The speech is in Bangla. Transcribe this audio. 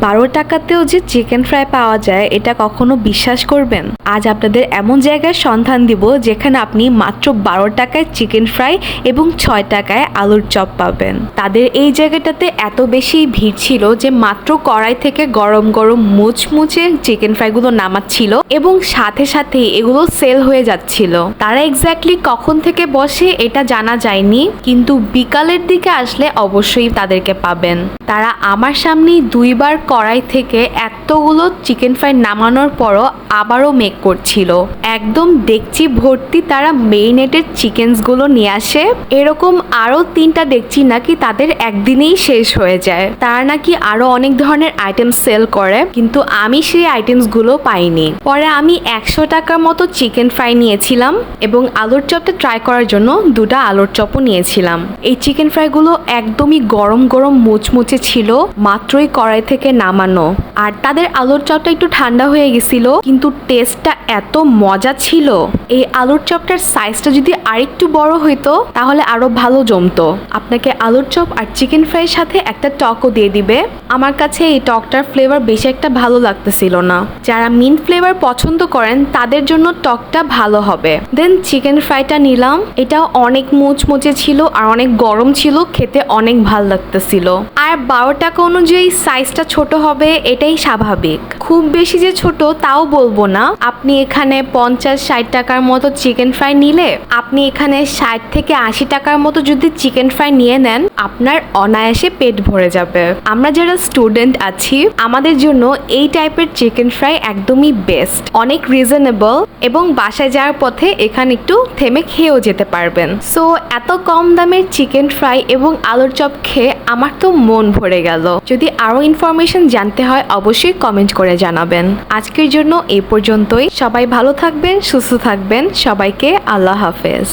বারো টাকাতেও যে চিকেন ফ্রাই পাওয়া যায়, এটা কখনো বিশ্বাস করবেন? আজ আপনাদের এমন জায়গার সন্ধান দিব, যেখানে আপনি মাত্র বারো টাকায় চিকেন ফ্রাই এবং ছয় টাকায় আলুর চপ পাবেন। তাদের এই জায়গাটাতে এত বেশি ভিড় ছিল যে মাত্র কড়াই থেকে গরম গরম মুচমুচে চিকেন ফ্রাইগুলো নামাচ্ছিল এবং সাথে সাথে এগুলো সেল হয়ে যাচ্ছিল। তারা এক্স্যাক্টলি কখন থেকে বসে এটা জানা যায়নি, কিন্তু বিকালের দিকে আসলে অবশ্যই তাদেরকে পাবেন। তারা আমার সামনেই দুইবার কড়াই থেকে এতগুলো চিকেন ফ্রাই নামানোর পরও আবারও মেক করছিল। একদম দেখছি ভর্তি তারা মেরিনেটেড চিকেনসগুলো নিয়ে আসে। এরকম আরও তিনটা দেখছি নাকি তাদের একদিনেই শেষ হয়ে যায়। তারা নাকি আরও অনেক ধরনের আইটেম সেল করে, কিন্তু আমি সেই আইটেমসগুলো পাইনি। পরে আমি একশো টাকার মতো চিকেন ফ্রাই নিয়েছিলাম এবং আলুর চপটা ট্রাই করার জন্য দুটো আলুর চপও নিয়েছিলাম। এই চিকেন ফ্রাইগুলো একদমই গরম গরম মুচমুচে ছিল, মাত্রই কড়াই থেকে নামানো। আর তাদের আলুর চপটা একটু ঠান্ডা হয়ে গেছিল, কিন্তু টেস্টটা এত মজা ছিল। এই আলুর চপটার সাইজটা যদি আরেকটু বড় হইতো, তাহলে আরও ভালো জমতো। আপনাকে আলুর চপ আর চিকেন ফ্রাইয়ের সাথে একটা টকও দিয়ে দিবে। আমার কাছে এই টকটার ফ্লেভার বেশি একটা ভালো লাগতেছিল না। যারা মিন্ট ফ্লেভার পছন্দ করেন, তাদের জন্য টকটা ভালো হবে। দেন চিকেন ফ্রাইটা নিলাম। এটা অনেক মুচমুচে ছিল আর অনেক গরম ছিল, খেতে অনেক ভালো লাগতেছিল। আর বারো টাকা অনুযায়ী সাইজটা ছোট হবে, এটাই স্বাভাবিক। খুব বেশি যে ছোট তাও বলব না। আপনি এখানে পঞ্চাশ, ষাট টাকার মতো চিকেন ফ্রাই নিলে, আপনি এখানে ষাট থেকে আশি টাকার মতো যদি চিকেন ফ্রাই নিয়ে নেন, আপনার অনায়াসে পেট ভরে যাবে। আমরা যারা স্টুডেন্ট আছি, আমাদের জন্য এই টাইপের চিকেন ফ্রাই একদমই বেস্ট অনেক রিজনেবল এবং বাসায় যাওয়ার পথে এখানে একটু থেমে খেয়েও যেতে পারবেন। সো এত কম দামের চিকেন ফ্রাই এবং আলুর চপ খেয়ে আমার তো মন ভরে গেল। যদি আরও ইনফরমেশন জানতে হয়, অবশ্যই কমেন্ট করে জানাবেন। আজকের জন্য এই পর্যন্তই। সবাই ভালো থাকবেন, সুস্থ থাকবেন। সবাইকে আল্লাহ হাফেজ।